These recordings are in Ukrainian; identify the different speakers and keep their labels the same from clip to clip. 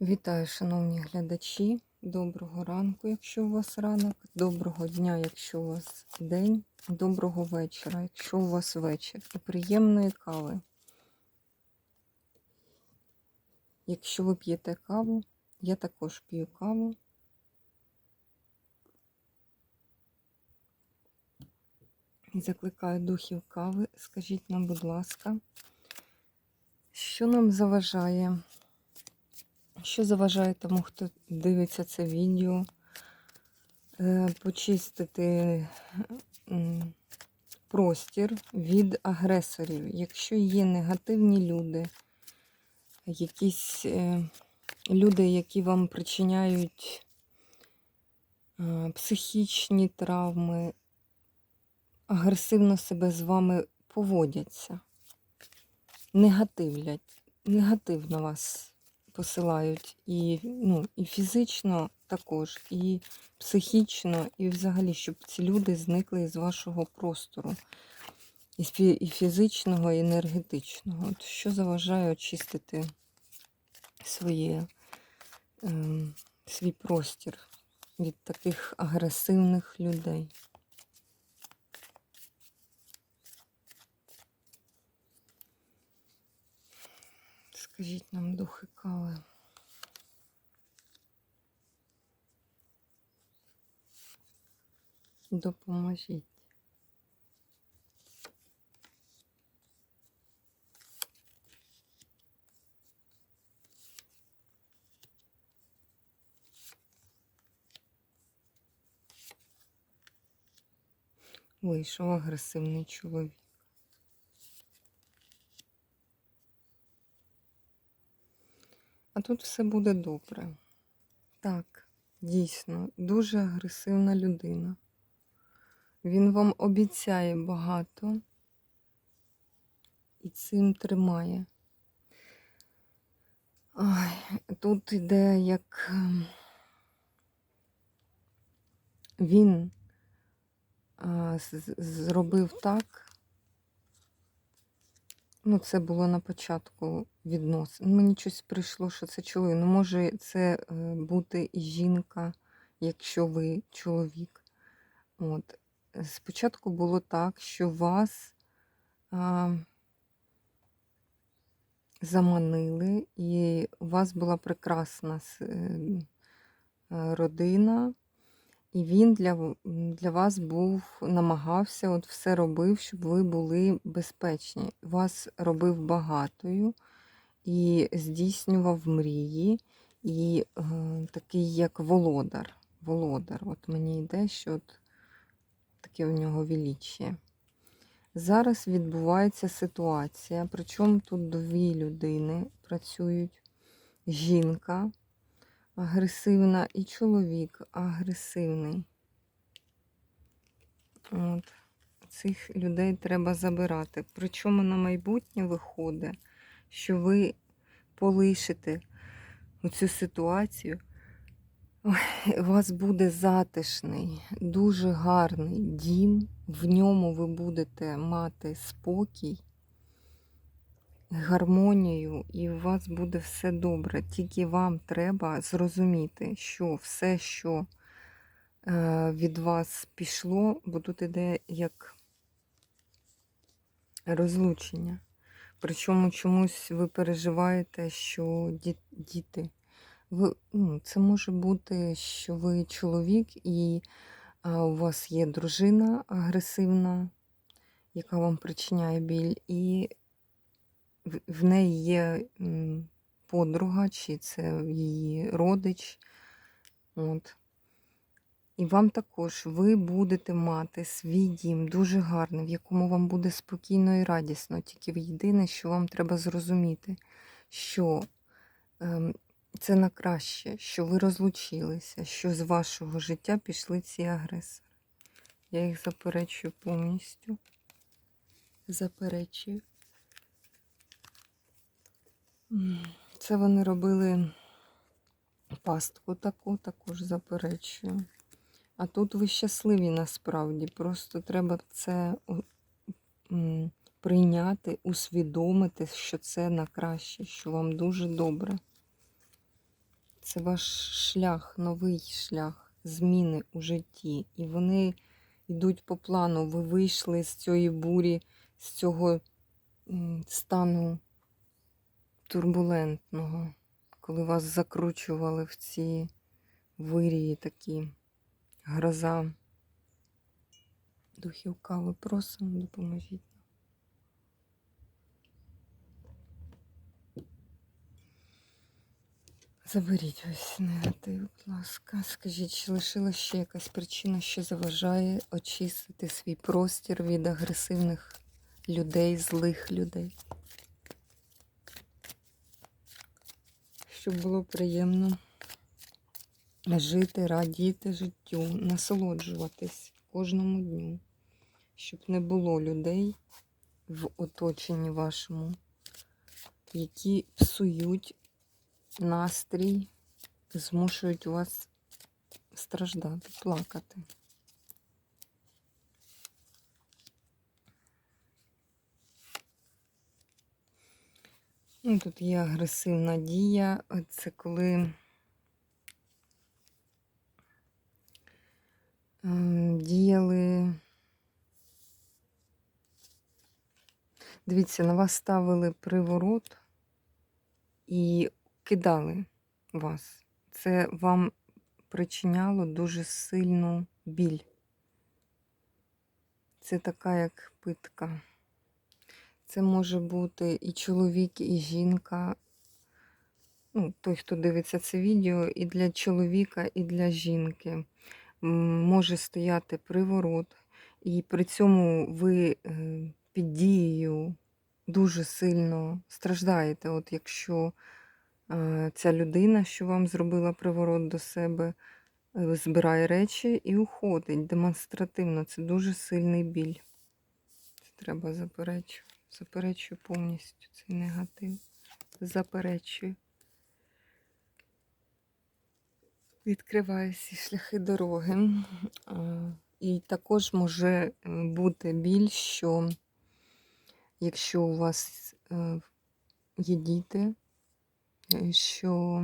Speaker 1: Вітаю, шановні глядачі. Доброго ранку, якщо у вас ранок, доброго дня, якщо у вас день, доброго вечора, якщо у вас вечір, і приємної кави. Якщо ви п'єте каву, я також п'ю каву. Закликаю духів кави. Скажіть нам, будь ласка, що нам заважає? Що заважає тому, хто дивиться це відео, е, почистити простір від агресорів. Якщо є негативні люди, якісь е, люди, які вам причиняють е, психічні травми, агресивно себе з вами поводяться, негативлять, негативно вас посилають і, ну, і фізично також, і психічно, і взагалі, щоб ці люди зникли з вашого простору. І фізичного, і енергетичного. От що заважає очистити своє, ем, свій простір від таких агресивних людей? Скажіть нам духи кави. Допоможіть. Вийшов агресивний чоловік. А тут все буде добре. Так, дійсно, дуже агресивна людина. Він вам обіцяє багато і цим тримає. Ой, тут іде як ем, він зробив так. Ну, це було на початку відносин. Мені щось прийшло, що це чоловік. Ну, може, це е, бути і жінка, якщо ви чоловік. От. Спочатку було так, що вас а, заманили, і у вас була прекрасна е, е, родина, і він для, для вас був, намагався, от все робив, щоб ви були безпечні. Вас робив багатою і здійснював мрії, і е, такий як володар. Володар. От мені йде, що от таке у нього величіє. Зараз відбувається ситуація, причому тут дві людини працюють. Жінка агресивна і чоловік агресивний. От. Цих людей треба забирати. Причому на майбутнє виходить, що ви полишите оцю ситуацію. У вас буде затишний, дуже гарний дім. В ньому ви будете мати спокій, гармонію, і у вас буде все добре. Тільки вам треба зрозуміти, що все, що е, від вас пішло, бо тут іде як розлучення. Причому чомусь ви переживаєте, що діти. Ви, ну, це може бути, що ви чоловік і а, у вас є дружина агресивна, яка вам причиняє біль, і в, неї є подруга, чи це її родич. От. І вам також ви будете мати свій дім дуже гарний, в якому вам буде спокійно і радісно. Тільки єдине, що вам треба зрозуміти, що ем, це на краще, що ви розлучилися, що з вашого життя пішли ці агресори. Я їх заперечую повністю. Заперечую. Це вони робили пастку таку, також заперечую. А тут ви щасливі насправді. Просто треба це прийняти, усвідомити, що це на краще, що вам дуже добре. це ваш шлях, новий шлях, зміни у житті. І вони йдуть по плану. Ви вийшли з цієї бурі, з цього стану турбулентного, коли вас закручували в ці вирії такі гроза. Духів кави просимо, допоможіть. Заберіть ось негатив, будь ласка. Скажіть, чи лишилась ще якась причина, що заважає очистити свій простір від агресивних людей, злих людей? Щоб було приємно жити, радіти життю, насолоджуватись кожному дню, щоб не було людей в оточенні вашому, які псують настрій, змушують вас страждати, плакати. Ну, тут є агресивна дія. Це коли ем, діяли. Дивіться, на вас ставили приворот і кидали вас. Це вам причиняло дуже сильну біль. Це така як питка. Це може бути і чоловік, і жінка. Ну, той, хто дивиться це відео, і для чоловіка, і для жінки може стояти приворот, і при цьому ви е, під дією дуже сильно страждаєте. От якщо е, ця людина, що вам зробила приворот до себе, е, збирає речі і уходить демонстративно. Це дуже сильний біль. Це треба заперечувати. Заперечую повністю цей негатив. Заперечую. Відкриваю всі шляхи дороги. І також може е, бути біль, що якщо у вас е, є діти, е, що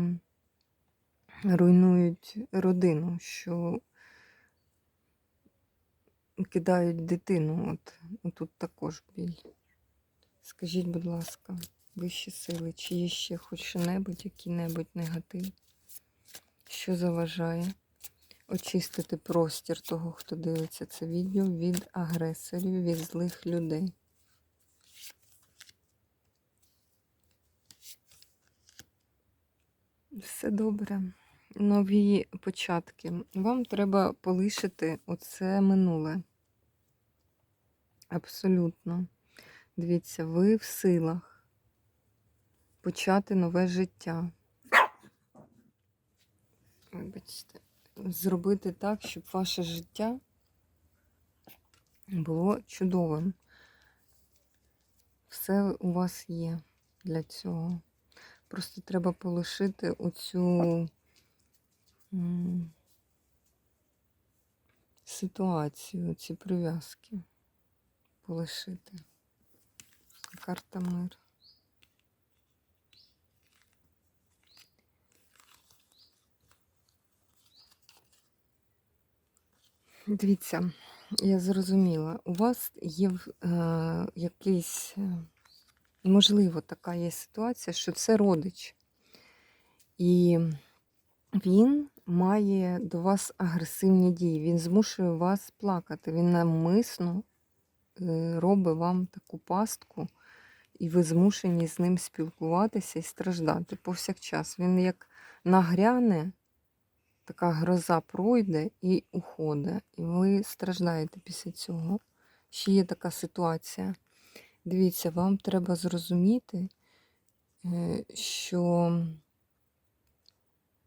Speaker 1: руйнують родину, що кидають дитину. От, тут також біль. Скажіть, будь ласка, вищі сили, чи є ще хоч що-небудь, який-небудь негатив, що заважає очистити простір того, хто дивиться це відео від агресорів, від злих людей. Все добре. Нові початки. Вам треба полишити оце минуле. Абсолютно. Дивіться, ви в силах почати нове життя. Вибачте, зробити так, щоб ваше життя було чудовим. Все у вас є для цього. Просто треба полишити оцю ситуацію, ці прив'язки. Полишити. Карта мир. Дивіться, я зрозуміла, у вас є е, якийсь, е, можливо, така є ситуація, що це родич. І він має до вас агресивні дії, він змушує вас плакати, він навмисно е, робить вам таку пастку, і ви змушені з ним спілкуватися і страждати повсякчас. Він як нагряне, така гроза пройде і уходить. І ви страждаєте після цього. Ще є така ситуація. Дивіться, вам треба зрозуміти, е, що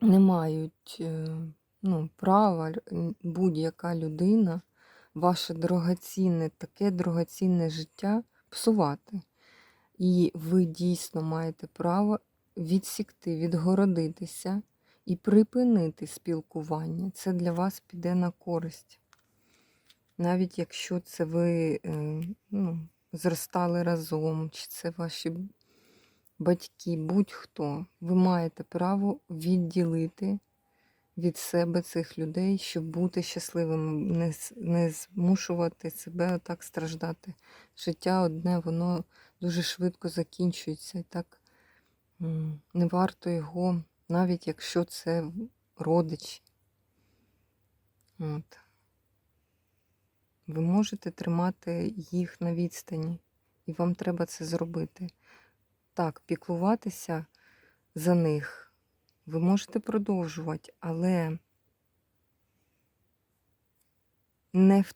Speaker 1: не мають е, ну, права будь-яка людина ваше дорогоцінне, таке дорогоцінне життя псувати. І ви дійсно маєте право відсікти, відгородитися і припинити спілкування. Це для вас піде на користь. Навіть якщо це ви е, ну, зростали разом, чи це ваші батьки, будь-хто, ви маєте право відділити від себе цих людей, щоб бути щасливим, не, змушувати себе так страждати. Життя одне, воно дуже швидко закінчується. І так не варто його, навіть якщо це родичі. От. Ви можете тримати їх на відстані, і вам треба це зробити. Так, піклуватися за них ви можете продовжувати, але не в-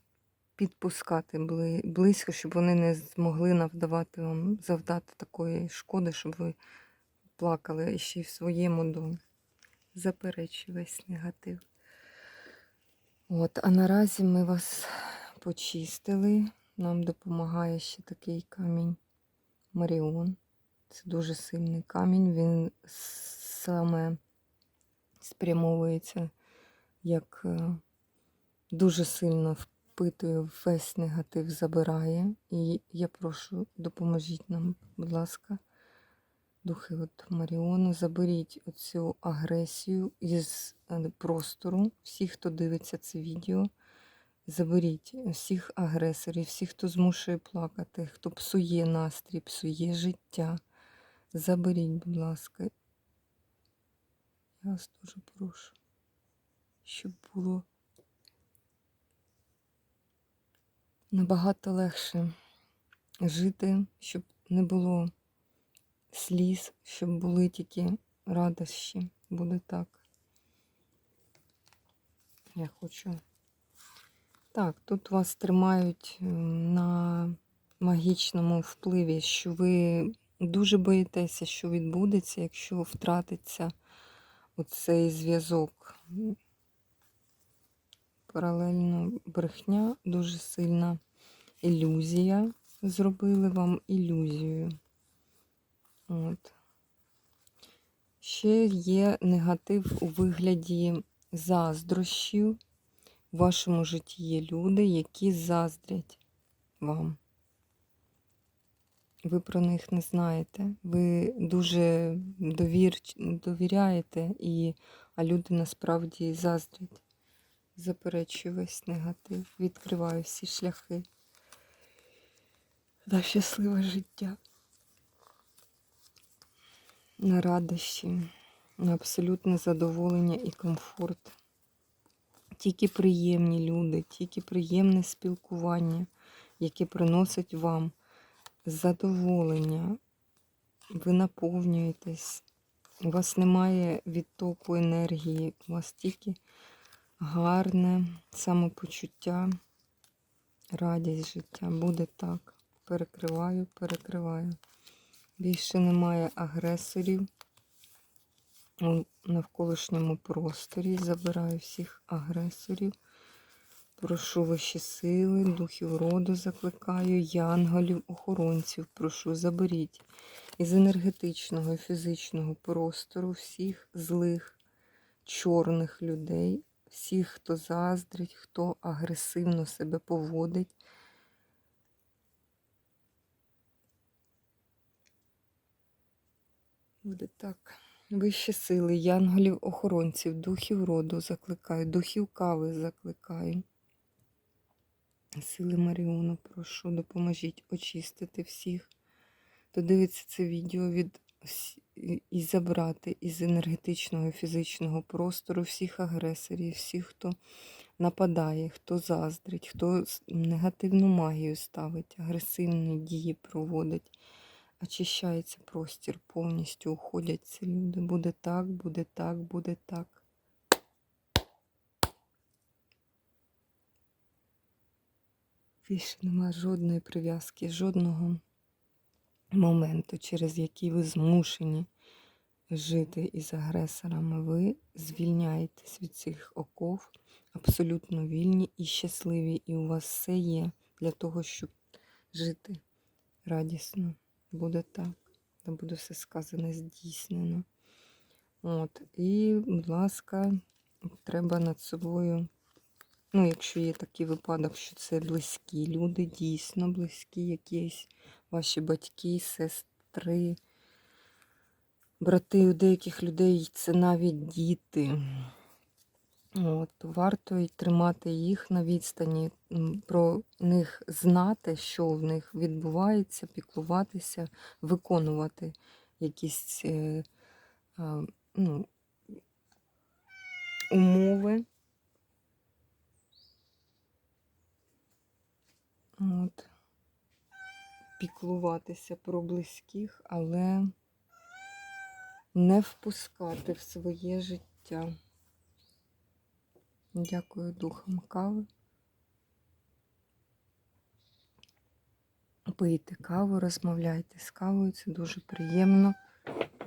Speaker 1: підпускати близько, щоб вони не змогли навдавати вам завдати такої шкоди, щоб ви плакали ще й в своєму домі. Заперечую весь негатив. От, а наразі ми вас почистили. Нам допомагає ще такий камінь Маріон. Це дуже сильний камінь. Він саме спрямовується як е, дуже сильно впитує весь негатив, забирає. І я прошу, допоможіть нам, будь ласка, духи от Маріону, заберіть оцю агресію із е, простору. Всі, хто дивиться це відео, заберіть всіх агресорів, всіх, хто змушує плакати, хто псує настрій, псує життя. Заберіть, будь ласка. Я вас дуже прошу, щоб було набагато легше жити, щоб не було сліз, щоб були тільки радощі. Буде так. Я хочу. Так, тут вас тримають ем, на магічному впливі, що ви дуже боїтеся, що відбудеться, якщо втратиться оцей зв'язок. Паралельно брехня, дуже сильна ілюзія. Зробили вам ілюзію. От. Ще є негатив у вигляді заздрощів. У вашому житті є люди, які заздрять вам. Ви про них не знаєте. Ви дуже довір... довіряєте, і... а люди насправді заздрять. Заперечую весь негатив, відкриваю всі шляхи на щасливе життя, на радощі, на абсолютне задоволення і комфорт. Тільки приємні люди, тільки приємне спілкування, яке приносить вам задоволення. Ви наповнюєтесь, у вас немає відтоку енергії, у вас тільки гарне самопочуття, радість життя. Буде так. Перекриваю, перекриваю. Більше немає агресорів у навколишньому просторі. Забираю всіх агресорів. Прошу вищі сили, духів роду закликаю, янголів, охоронців. Прошу, заберіть із енергетичного і фізичного простору всіх злих, чорних людей, всіх, хто заздрить, хто агресивно себе поводить. Буде так. Вищі сили, янголів, охоронців, духів роду закликаю, духів кави закликаю. Сили Маріону, прошу, допоможіть очистити всіх, хто дивиться це відео від і забрати із енергетичного і фізичного простору всіх агресорів, всіх, хто нападає, хто заздрить, хто негативну магію ставить, агресивні дії проводить. Очищається простір, повністю уходять ці люди. Буде так, буде так, буде так. Більше немає жодної прив'язки, жодного моменту, через який ви змушені жити із агресорами. Ви звільняєтесь від цих оков, абсолютно вільні і щасливі. І у вас все є для того, щоб жити радісно. Буде так. Та буде все сказане здійснено. От. І, будь ласка, треба над собою. Ну, якщо є такий випадок, що це близькі люди, дійсно близькі, якісь ваші батьки, сестри, брати у деяких людей це навіть діти. От, варто й тримати їх на відстані, про них знати, що в них відбувається, піклуватися, виконувати якісь е, а, ну, умови. От. Піклуватися про близьких, але не впускати в своє життя. Дякую духам кави. Пийте каву, розмовляйте з кавою, це дуже приємно.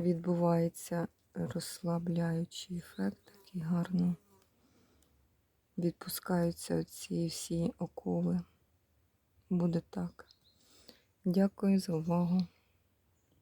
Speaker 1: Відбувається розслабляючий ефект, такий гарно. Відпускаються ці всі окови. Буде так. Дякую за увагу.